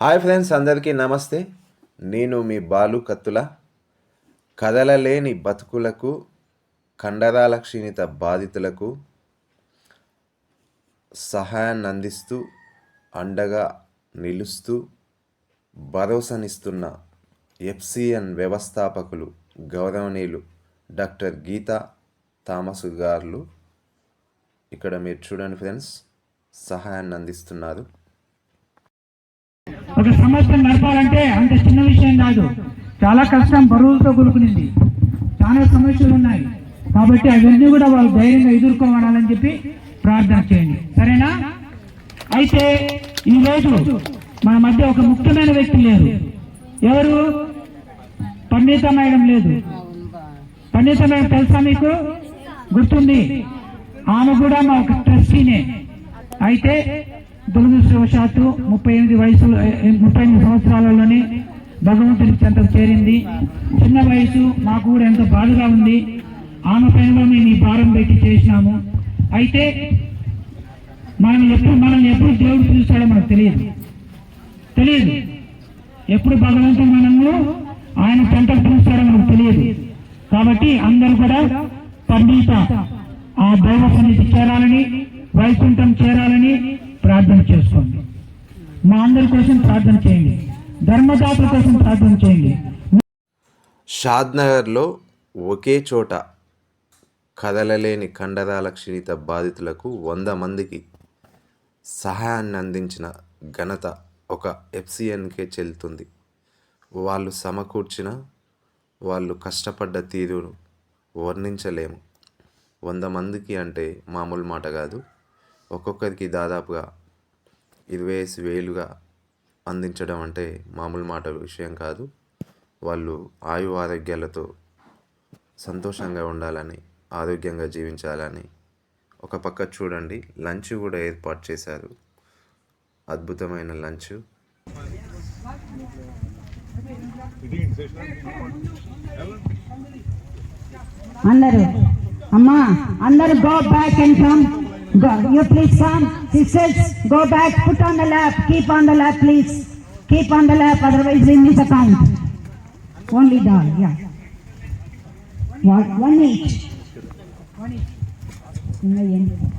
Hi friends అందరికీ నమస్తే. నేను మీ బాలు కత్తుల. కదలలేని బతుకులకు కండరాల క్షీణిత బాధితులకు సహాయాన్ని అందిస్తూ అండగా నిలుస్తూ భరోసానిస్తున్న ఎఫ్సిఎన్ వ్యవస్థాపకులు గౌరవనీయులు డాక్టర్ గీతా థామస్ గారు. ఇక్కడ మీరు చూడండి ఫ్రెండ్స్ సహాయాన్ని అందిస్తున్నారు. ఒక సంవత్సరం నడపాలంటే అంత చిన్న విషయం కాదు. చాలా కష్టం బరువులతో కూడుకునింది. చాలా సమస్యలు ఉన్నాయి. కాబట్టి అవన్నీ కూడా వాళ్ళు ధైర్యంగా ఎదుర్కోవాలని చెప్పి ప్రార్థన చేయండి. సరేనా? అయితే ఈరోజు మన మధ్య ఒక ముఖ్యమైన వ్యక్తి లేరు. ఎవరు? పండిత మేడం లేదు. పండిత మేడం తెలుసా మీకు? గుర్తుంది. ఆమె కూడా మా ఒక ట్రస్టీనే. అయితే దురదృష్టవశాత్తు ముప్పై ఎనిమిది వయసు ముప్పై ఎనిమిది సంవత్సరాలలోనే భగవంతుడి చెంత చేరింది. చిన్న వయసు మాకు కూడా ఎంతో బాధగా ఉంది. ఆమె పైన మేము ఈ భారం పెట్టి చేసినాము. అయితే మనం ఎప్పుడు మనల్ని ఎప్పుడు దేవుడు చూస్తాడో మనకు తెలియదు. తెలియదు. ఎప్పుడు భగవంతుడు మనము ఆయన చెంతకు పిలుస్తాడో మనకు తెలియదు. కాబట్టి అందరూ కూడా పండిత ఆ దైవ సన్నిధి చేరాలని వైకుంఠం చేరాలని ప్రార్థన చేసుకోండి. మా అందరి కోసం ప్రార్థన చేయండి. ధర్మదాతల కోసం ప్రార్థన చేయండి. షాద్నగర్లో ఒకే చోట కదలలేని కండరాల క్షీణిత బాధితులకు వంద మందికి సహాయాన్ని అందించిన ఘనత ఒక ఎఫ్సిఎన్కే చెల్లుతుంది. వాళ్ళు సమకూర్చిన వాళ్ళు కష్టపడ్డ తీరును వర్ణించలేము. వంద మందికి అంటే మామూలు మాట కాదు. ఒక్కొక్కరికి దాదాపుగా ఇరవై వేలుగా అందించడం అంటే మామూలు మాట విషయం కాదు. వాళ్ళు ఆయు ఆరోగ్యాలతో సంతోషంగా ఉండాలని ఆరోగ్యంగా జీవించాలని ఒక పక్క చూడండి. లంచ్ కూడా ఏర్పాటు చేశారు. అద్భుతమైన లంచ్. అందరూ అమ్మా అందరూ go back and come Go. You please, come. He says, go back, put on the lap, keep on the lap, please. Keep on the lap, otherwise in this account. Only doll, yeah. One, one each. One.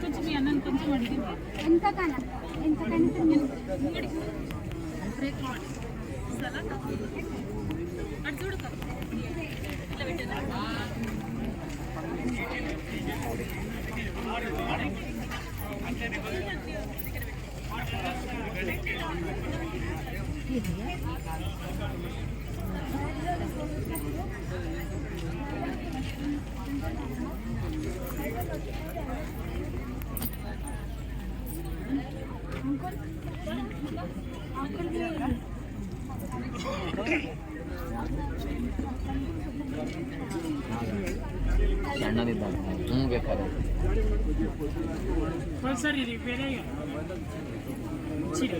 కొంచెం మీ అన్నం కొంచెం అడిగింది ఎంతకన్నా ఎంతకన్నా అటు చూడు ఇట్లా పెట్టేదా ಸಣ್ಣದಿದ್ದಾಗ ತುಂಬಬೇಕಾದ್ರೆ Pulsar ಇದೆ ಬೇರೆ ಚಿರೆ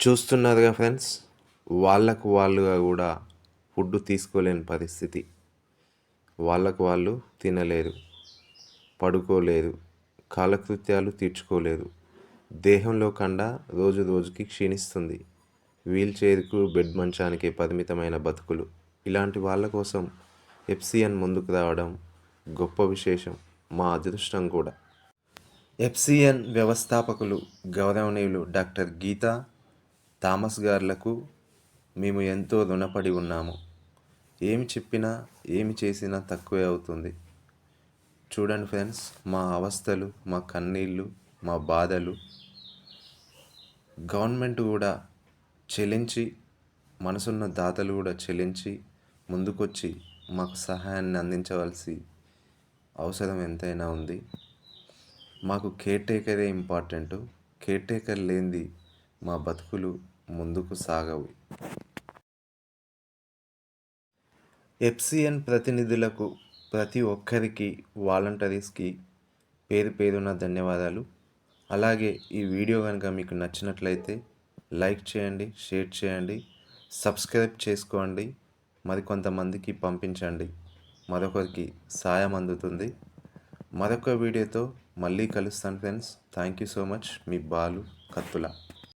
చూస్తున్నారుగా ఫ్రెండ్స్? వాళ్ళకు వాళ్ళుగా కూడా ఫుడ్ తీసుకోలేని పరిస్థితి. వాళ్ళకు వాళ్ళు తినలేరు పడుకోలేరు కాలకృత్యాలు తీర్చుకోలేరు దేహంలో కండ రోజు రోజుకి క్షీణిస్తుంది. వీల్ చైర్కు బెడ్ మంచానికి పరిమితమైన బతుకులు. ఇలాంటి వాళ్ళ కోసం ఎఫ్సిఎన్ ముందుకు రావడం గొప్ప విశేషం మా అదృష్టం కూడా. ఎఫ్సిఎన్ వ్యవస్థాపకులు గౌరవనీయులు డాక్టర్ గీతా థామస్ గార్లకు మేము ఎంతో రుణపడి ఉన్నాము. ఏమి చెప్పినా ఏమి చేసినా తక్కువే అవుతుంది. చూడండి ఫ్రెండ్స్ మా అవస్థలు మా కన్నీళ్ళు మా బాధలు. గవర్నమెంట్ కూడా చెల్లించి మనసున్న దాతలు కూడా చెల్లించి ముందుకొచ్చి మాకు సహాయాన్ని అందించవలసి అవసరం ఎంతైనా ఉంది. మాకు కేర్ టేకరే ఇంపార్టెంట్. కేర్ టేకర్ లేనిది మా బతుకులు ముందుకు సాగవు. ఎఫ్సిఎన్ ప్రతినిధులకు ప్రతి ఒక్కరికి వాలంటీర్స్కి పేరు పేరున ధన్యవాదాలు. అలాగే ఈ వీడియో కనుక మీకు నచ్చినట్లయితే లైక్ చేయండి షేర్ చేయండి సబ్స్క్రైబ్ చేసుకోండి మరికొంతమందికి పంపించండి. మరొకరికి సాయం అందుతుంది. మరొక వీడియోతో మళ్ళీ కలుస్తాను friends. Thank you so much. మీ బాలు కత్తుల.